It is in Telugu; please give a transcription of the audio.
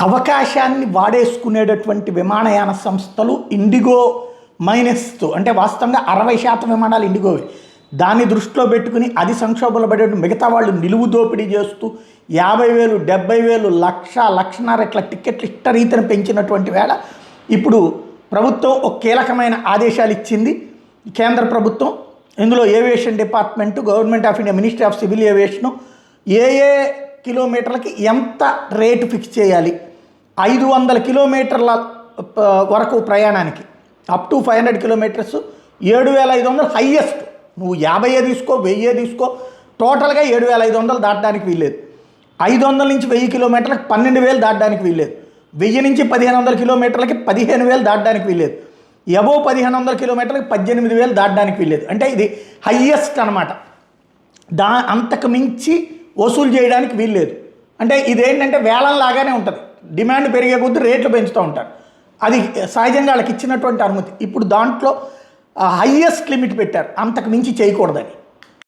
అవకాశాన్ని వాడేసుకునేటటువంటి విమానయాన సంస్థలు ఇండిగో మైనస్తో అంటే వాస్తవంగా అరవై శాతం విమానాలు ఇండిగోవే. దాన్ని దృష్టిలో పెట్టుకుని అది సంక్షోభంలో పడే మిగతా వాళ్ళు నిలువు దోపిడీ చేస్తూ యాభై వేలు డెబ్బై వేలు లక్ష లక్షన్నర ఇట్లా టికెట్లు ఇష్టరీతిని పెంచినటువంటి వేళ ఇప్పుడు ప్రభుత్వం ఒక కీలకమైన ఆదేశాలు ఇచ్చింది. కేంద్ర ప్రభుత్వం ఇందులో aviation department government of India ministry of civil aviation ఏ ఏ కిలోమీటర్లకి ఎంత రేటు ఫిక్స్ చేయాలి? ఐదు వందల కిలోమీటర్ల వరకు ప్రయాణానికి. Up to five hundred kilometres ఏడు వేల ఐదు వందలు హయ్యెస్ట్ నువ్వు యాభై తీసుకో వెయ్యే తీసుకో టోటల్గా ఏడు వేల ఐదు వందలు దాటడానికి వీల్లేదు. ఐదు వందల నుంచి వెయ్యి కిలోమీటర్లకు పన్నెండు వేలు దాటడానికి వీల్లేదు. వెయ్యి నుంచి పదిహేను వందల కిలోమీటర్లకి పదిహేను వేలు దాటడానికి వీల్లేదు. ఎబో పదిహేను వందల కిలోమీటర్లకి పద్దెనిమిది వేలు దాటడానికి వీల్లేదు. అంటే ఇది హయ్యెస్ట్ అనమాట దా అంతకు మించి వసూలు చేయడానికి వీల్లేదు. అంటే ఇదేంటంటే వేలంలాగానే ఉంటుంది. డిమాండ్ పెరిగే కొద్దీ రేట్లు పెంచుతూ ఉంటారు. అది సహజంగా వాళ్ళకి ఇచ్చినటువంటి అనుమతి. ఇప్పుడు దాంట్లో హయ్యెస్ట్ లిమిట్ పెట్టారు. అంతకు మించి చేయకూడదని.